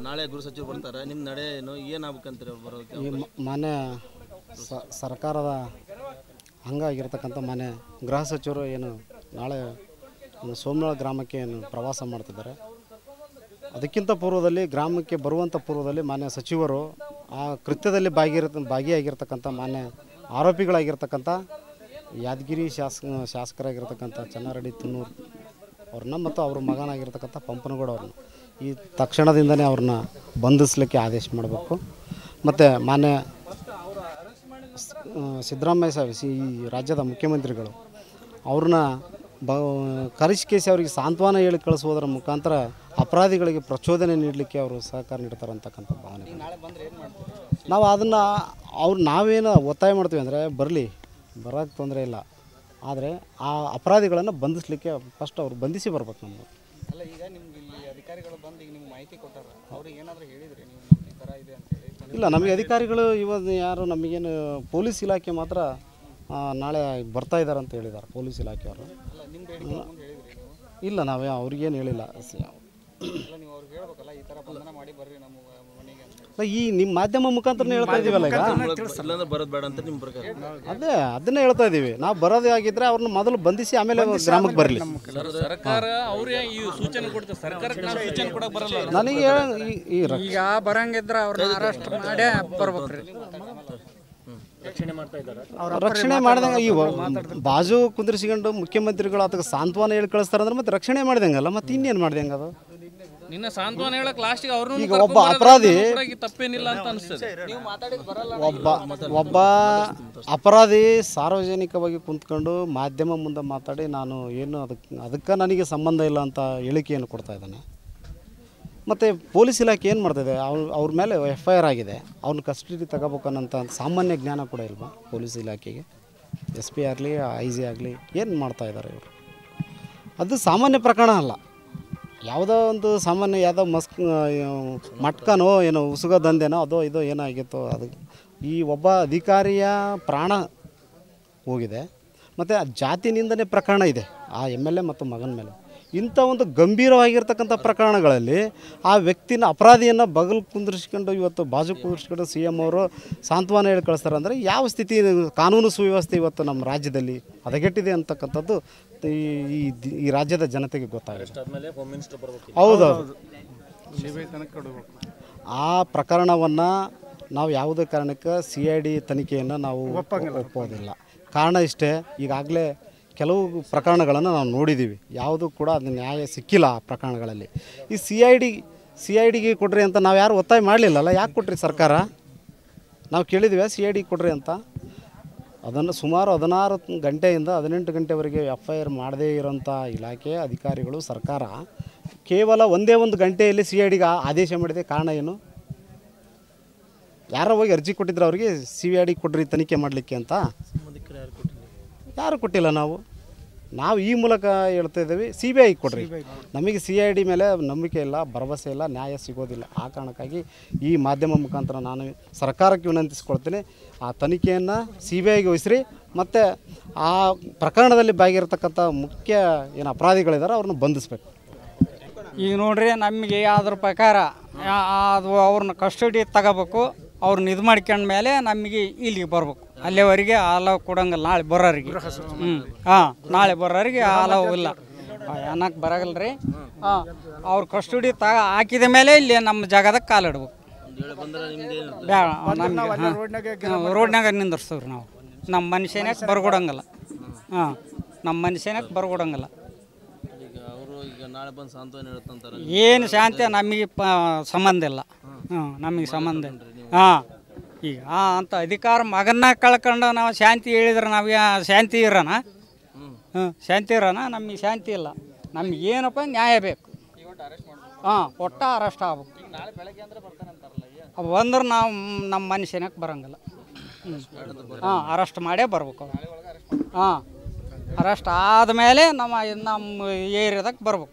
ನಾಳೆ ಗೃಹ ಸಚಿವರು ಬರ್ತಾರೆ. ನಿಮ್ಮ ನಡೆ ಏನು? ಏನಾಗ್ಬೇಕಂತೀರಿ ಬರೋದಕ್ಕೆ ಈ ಮ- ಮಾನ್ಯ ಸ- ಸರ್ಕಾರದ ಅಂಗಾಗಿರ್ತಕ್ಕಂಥ ಮಾನ್ಯ ಗೃಹ ಸಚಿವರು ಏನು ನಾಳೆ ಒಂದು ಸೋಮನಾಳ ಗ್ರಾಮಕ್ಕೆ ಏನು ಪ್ರವಾಸ ಮಾಡ್ತಿದ್ದಾರೆ. ಅದಕ್ಕಿಂತ ಪೂರ್ವದಲ್ಲಿ ಗ್ರಾಮಕ್ಕೆ ಬರುವಂಥ ಪೂರ್ವದಲ್ಲಿ ಮಾನ್ಯ ಸಚಿವರು ಆ ಕೃತ್ಯದಲ್ಲಿ ಭಾಗಿರ ಭಾಗಿಯಾಗಿರ್ತಕ್ಕಂಥ ಮಾನ್ಯ ಆರೋಪಿಗಳಾಗಿರ್ತಕ್ಕಂಥ ಯಾದಗಿರಿ ಶಾಸಕ ಶಾಸಕರಾಗಿರ್ತಕ್ಕಂಥ ಚನ್ನಾರೆಡ್ಡಿ ತುನ್ನೂರು ಅವ್ರನ್ನ ಮತ್ತು ಅವ್ರ ಮಗನಾಗಿರ್ತಕ್ಕಂಥ ಪಂಪನಗೌಡ ಅವ್ರನ್ನ. ಈ ತಕ್ಷಣದಿಂದನೇ ಅವ್ರನ್ನ ಬಂಧಿಸಲಿಕ್ಕೆ ಆದೇಶ ಮಾಡಬೇಕು. ಮತ್ತು ಮಾನ್ಯ ಸಿದ್ದರಾಮಯ್ಯ ಸಾಹೇಬ್ ಸಿ, ಈ ರಾಜ್ಯದ ಮುಖ್ಯಮಂತ್ರಿಗಳು, ಅವ್ರನ್ನ ಬ, ಕರಿಷ್ಕೇಸಿ ಅವರಿಗೆ ಸಾಂತ್ವನ ಹೇಳಿ ಕಳಿಸುವುದರ ಮುಖಾಂತರ ಅಪರಾಧಿಗಳಿಗೆ ಪ್ರಚೋದನೆ ನೀಡಲಿಕ್ಕೆ ಅವರು ಸಹಕಾರ ನೀಡ್ತಾರೆ ಅಂತಕ್ಕಂಥ ಭಾವನೆ ನಾವು ಅದನ್ನು, ಅವ್ರು, ನಾವೇನು ಒತ್ತಾಯ ಮಾಡ್ತೀವಿ ಅಂದರೆ ಬರಲಿ ಬರೋಕ್ಕೆ ತೊಂದರೆ ಇಲ್ಲ. ಆದರೆ ಆ ಅಪರಾಧಿಗಳನ್ನು ಬಂಧಿಸಲಿಕ್ಕೆ ಫಸ್ಟ್ ಅವರು ಬಂಧಿಸಿ ಬರ್ಬೇಕು ನಮ್ಮದು ಅಲ್ಲ ಈಗ ನಿಮ್ಗೆ ಇಲ್ಲಿ ಅಧಿಕಾರಿಗಳು ಬಂದು ಈಗ ನಿಮ್ಗೆ ಮಾಹಿತಿ ಕೊಟ್ಟಾರ. ಅವ್ರಿಗೆ ಏನಾದರೂ ಹೇಳಿದ್ರಿ ನೀವು ಈ ಥರ ಇದೆ ಅಂತ ಹೇಳಿ? ಇಲ್ಲ ನಮಗೆ ಅಧಿಕಾರಿಗಳು ಇವಾಗ ಯಾರು ನಮಗೇನು ಪೊಲೀಸ್ ಇಲಾಖೆ ಮಾತ್ರ ನಾಳೆ ಬರ್ತಾ ಇದ್ದಾರೆ ಅಂತ ಹೇಳಿದ್ದಾರೆ ಪೊಲೀಸ್ ಇಲಾಖೆಯವರು ಅಲ್ಲ ನಿಮ್ಮ ಬೇಡಿಕೆ ಮುಂದೆ ಹೇಳಿದ್ರಿ ನೀವು? ಇಲ್ಲ ನಾವೇ ಅವ್ರಿಗೇನು ಹೇಳಿಲ್ಲ. ಅಲ್ಲ ನೀವು ಅವ್ರಿಗೆ ಹೇಳ್ಬೇಕಲ್ಲ ಈ ಥರ ಬಂಧನ ಮಾಡಿ ಬರ್ರಿ ನಮ್ಮ ಅಂತ ಈ ನಿಮ್ಮ ಮಾಧ್ಯಮ ಮುಖಾಂತರ ಹೇಳ್ತಾ ಇದೀವಲ್ಲ ಈಗ? ಇಲ್ಲಾಂದ್ರೆ ಬರೋದು ಬೇಡ ಅಂತ ನಿಮ್ಮ ಪ್ರಕಾರ? ಅದೇ ಅದನ್ನೇ ಹೇಳ್ತಾ ಇದೀವಿ. ನಾವು ಬರೋದೇ ಆಗಿದ್ರೆ ಅವ್ರನ್ನ ಮೊದಲು ಬಂಧಿಸಿ ಆಮೇಲೆ ಗ್ರಾಮಕ್ಕೆ ಬರಲಿ. ಸರ್ಕಾರ ಅವರೇ ಈ ಸೂಚನೆ ಕೊಡ್ತಾರೆ. ಸರ್ಕಾರಕ್ಕೆ ನಾವು ಸೂಚನೆ ಕೊಡಕ್ ಬರಲ್ಲ. ನನಗೆ ಹೇಳ- ಈ- ಈ ರಕ್ಷ- ಈಗ ಬರಂಗಿದ್ರ ಅವ್ರನ್ನ ಅರೆಸ್ಟ್ ಮಾಡೇ ಬರ್ಬೇಕ್ರಿ. ರಕ್ಷಣೆ ಮಾಡ್ದಂಗೆ ಈ ಬಾಜು ಕುಂದ್ರಿಸಿಕೊಂಡು ಮುಖ್ಯಮಂತ್ರಿಗಳು ಅದಕ್ಕೆ ಸಾಂತ್ವನ ಹೇಳಿ ಕಳಿಸ್ತಾರಂದ್ರೆ ಮತ್ತೆ ರಕ್ಷಣೆ ಮಾಡ್ದಂಗಲ್ಲ ಮತ್ತೆ ಇನ್ನೇನು ಮಾಡ್ದಂಗೆ ಅದು? ನಿನ್ನ ಸಾಂತ್ವನ ಹೇಳಕ್ ಲಾಸ್ಟಿಗೆ ಅವ್ರನ್ನ ಈಗ ಒಬ್ಬ ಅಪರಾಧಿ ತಪ್ಪೇನಿಲ್ಲ ಅಂತ ಅನಿಸ್ತದೆ. ಒಬ್ಬ ಒಬ್ಬ ಅಪರಾಧಿ ಸಾರ್ವಜನಿಕವಾಗಿ ಕುಂತ್ಕೊಂಡು ಮಾಧ್ಯಮ ಮುಂದೆ ಮಾತಾಡಿ ನಾನು ಏನು ಅದಕ್ಕೆ ಅದಕ್ಕೆ ನನಗೆ ಸಂಬಂಧ ಇಲ್ಲ ಅಂತ ಹೇಳಿಕೆಯನ್ನು ಕೊಡ್ತಾ ಇದ್ದಾನೆ. ಮತ್ತು ಪೊಲೀಸ್ ಇಲಾಖೆ ಏನು ಮಾಡ್ತಿದೆ ಅವ್ರ ಅವ್ರ ಮೇಲೆ ಎಫ್ ಐ ಆರ್ ಆಗಿದೆ. ಅವ್ನ ಕಸ್ಟಡಿ ತಗೋಬೇಕನ್ನೋಂಥ ಸಾಮಾನ್ಯ ಜ್ಞಾನ ಕೂಡ ಇಲ್ವಾ ಪೊಲೀಸ್ ಇಲಾಖೆಗೆ? ಎಸ್ ಪಿ ಆಗಲಿ ಐ ಜಿ ಆಗಲಿ ಏನು ಮಾಡ್ತಾ ಇದ್ದಾರೆ ಇವರು? ಅದು ಸಾಮಾನ್ಯ ಪ್ರಕರಣ ಅಲ್ಲ. ಯಾವುದೋ ಒಂದು ಸಾಮಾನ್ಯ ಯಾವುದೋ ಮಸ್ಕ್ ಮಟ್ಕನೋ ಏನೋ ಉಸುಗ ದಂಧೆನೋ ಅದೋ ಇದೋ ಏನಾಗಿತ್ತು ಅದು. ಈ ಒಬ್ಬ ಅಧಿಕಾರಿಯ ಪ್ರಾಣ ಹೋಗಿದೆ. ಮತ್ತು ಆ ನಿಂದನೆ ಪ್ರಕರಣ ಇದೆ. ಆ ಎಂ ಎಲ್ ಎ ಮತ್ತು ಮಗನ ಮೇಲೆ. ಇಂಥ ಒಂದು ಗಂಭೀರವಾಗಿರ್ತಕ್ಕಂಥ ಪ್ರಕರಣಗಳಲ್ಲಿ ಆ ವ್ಯಕ್ತಿನ ಅಪರಾಧಿಯನ್ನು ಬಗಲ್ ಕುಂದಿರಿಸ್ಕೊಂಡು ಇವತ್ತು ಬಾಜು ಕುಂದಿರಿಸ್ಕೊಂಡು ಸಿ ಎಂ ಅವರು ಸಾಂತ್ವನ ಹೇಳಿ ಕಳಿಸ್ತಾರೆ ಅಂದರೆ ಯಾವ ಸ್ಥಿತಿ ಕಾನೂನು ಸುವ್ಯವಸ್ಥೆ ಇವತ್ತು ನಮ್ಮ ರಾಜ್ಯದಲ್ಲಿ ಹದಗೆಟ್ಟಿದೆ ಅಂತಕ್ಕಂಥದ್ದು ಈ ಈ ರಾಜ್ಯದ ಜನತೆಗೆ ಗೊತ್ತಾಗುತ್ತೆ ಹೌದು. ಆ ಪ್ರಕರಣವನ್ನು ನಾವು ಯಾವುದೇ ಕಾರಣಕ್ಕೆ ಸಿ ಐ ಡಿ ತನಿಖೆಯನ್ನು ನಾವು ಒಪ್ಪೋದಿಲ್ಲ. ಕಾರಣ ಇಷ್ಟೇ ಈಗಾಗಲೇ ಕೆಲವು ಪ್ರಕರಣಗಳನ್ನು ನಾವು ನೋಡಿದ್ದೀವಿ. ಯಾವುದೂ ಕೂಡ ಅದು ನ್ಯಾಯ ಸಿಕ್ಕಿಲ್ಲ ಆ ಪ್ರಕರಣಗಳಲ್ಲಿ. ಈ C I D C I ಡಿಗೆ ಕೊಡ್ರಿ ಅಂತ ನಾವು ಯಾರು ಒತ್ತಾಯ ಮಾಡಲಿಲ್ಲಲ್ಲ? ಯಾಕೆ ಕೊಟ್ರಿ ಸರ್ಕಾರ? ನಾವು ಕೇಳಿದ್ವಿ ಸಿ ಐ ಡಿ ಕೊಡ್ರಿ ಅಂತ. ಅದನ್ನು ಸುಮಾರು ಹದಿನಾರು ಗಂಟೆಯಿಂದ ಹದಿನೆಂಟು ಗಂಟೆವರೆಗೆ ಎಫ್ ಐ ಆರ್ ಮಾಡದೇ ಇರೋಂಥ ಇಲಾಖೆ ಅಧಿಕಾರಿಗಳು, ಸರ್ಕಾರ ಕೇವಲ ಒಂದೇ ಒಂದು ಗಂಟೆಯಲ್ಲಿ ಸಿ ಐ ಡಿಗೆ ಆದೇಶ ಮಾಡಿದೆ. ಕಾರಣ ಏನು? ಯಾರೋ ಹೋಗಿ ಅರ್ಜಿ ಕೊಟ್ಟಿದ್ರು ಅವರಿಗೆ ಸಿ ಐ ಡಿ ಕೊಡ್ರಿ ತನಿಖೆ ಮಾಡಲಿಕ್ಕೆ ಅಂತ. ಯಾರು ಕೊಟ್ಟಿಲ್ಲ ನಾವು? ನಾವು ಈ ಮೂಲಕ ಹೇಳ್ತಾ ಇದ್ದೀವಿ ಸಿ ಬಿ ಐ ಕೊಡ್ರಿ. ನಮಗೆ ಸಿ ಐ ಡಿ ಮೇಲೆ ನಂಬಿಕೆ ಇಲ್ಲ ಭರವಸೆ ಇಲ್ಲ ನ್ಯಾಯ ಸಿಗೋದಿಲ್ಲ. ಆ ಕಾರಣಕ್ಕಾಗಿ ಈ ಮಾಧ್ಯಮ ಮುಖಾಂತರ ನಾನು ಸರ್ಕಾರಕ್ಕೆ ವಿನಂತಿಸ್ಕೊಳ್ತೀನಿ ಆ ತನಿಖೆಯನ್ನು ಸಿ ಬಿ ಐಗೆ ವಹಿಸ್ರಿ ಮತ್ತು ಆ ಪ್ರಕರಣದಲ್ಲಿ ಭಾಗಿರ್ತಕ್ಕಂಥ ಮುಖ್ಯ ಏನು ಅಪರಾಧಿಗಳಿದ್ದಾರೆ ಅವ್ರನ್ನ ಬಂಧಿಸ್ಬೇಕು. ಈಗ ನೋಡ್ರಿ ನಮಗೆ ಅದ್ರ ಪ್ರಕಾರ ಅದು ಅವ್ರನ್ನ ಕಸ್ಟಡಿ ತಗೋಬೇಕು. ಅವ್ರನ್ನ ಇದು ಮಾಡ್ಕೊಂಡ ಮೇಲೆ ನಮಗೆ ಇಲ್ಲಿಗೆ ಬರ್ಬೇಕು. ಅಲ್ಲಿವರೆಗೆ ಹಾಲವು ಕೊಡಂಗಿಲ್ಲ ನಾಳೆ ಬರೋರಿಗೆ. ಹ್ಞೂ ಹಾಂ ನಾಳೆ ಬರೋರಿಗೆ ಹಾಲವು ಇಲ್ಲ. ಏನಕ್ಕೆ ಬರಗಲ್ಲ ರೀ? ಹಾಂ ಅವ್ರ ಕಸ್ಟಡಿ ತ ಹಾಕಿದ ಮೇಲೆ ಇಲ್ಲಿ ನಮ್ಮ ಜಾಗದಾಗ ಕಾಲಿಡ್ಬೇಕು ಇಡ್ಬೇಕು. ಬಂದ್ರೆ ನಿಮ್ದೇನು ಬೇಡ ನಮಗೆ ರೋಡ್ನಾಗ ನಿಂದಿರ್ಸ್ತೀವಿ ನಾವು. ನಮ್ಮ ಮನುಷ್ಯನಾಗ ಬರ್ಕೊಡಂಗಿಲ್ಲ. ಹಾಂ ನಮ್ಮ ಮನುಷ್ಯನಾಗ ಬರ್ಕೊಡಂಗಿಲ್ಲ. ಈಗ ಅವರು ಈಗ ನಾಳೆ ಬಂದು ಸಾಂತ್ವನ ಹೇಳ್ತಂತಾರೆ ಏನು ಶಾಂತಿ ನಮಗೆ ಪ ಸಂಬಂಧ ಇಲ್ಲ. ಹ್ಞೂ ನಮಗೆ ಸಂಬಂಧ ಇಲ್ಲ. ಹಾಂ. ಈಗ ಆ ಅಂತ ಅಧಿಕಾರ ಮಗನ್ನ ಕಳ್ಕೊಂಡು ನಾವು ಶಾಂತಿ ಹೇಳಿದ್ರೆ ನಾವು ಶಾಂತಿ ಇರೋಣ? ಹ್ಞೂ ಶಾಂತಿ ಇರೋಣ? ನಮಗೆ ಶಾಂತಿ ಇಲ್ಲ. ನಮ್ಗೆ ಏನಪ್ಪ ನ್ಯಾಯ ಬೇಕು. ಹಾಂ ಒಟ್ಟ ಅರೆಸ್ಟ್ ಆಗ್ಬೇಕು. ಬಂದ್ರೆ ನಾವು ನಮ್ಮ ಮನುಷ್ಯನಕ್ಕೆ ಬರಂಗಿಲ್ಲ. ಹಾಂ ಅರೆಸ್ಟ್ ಮಾಡೇ ಬರ್ಬೇಕು ಹಾಂ ಅರೆಸ್ಟ್ ಆದಮೇಲೆ ನಮ್ಮ ನಮ್ಮ ಏರಿಯಾದಾಗ ಬರ್ಬೇಕು.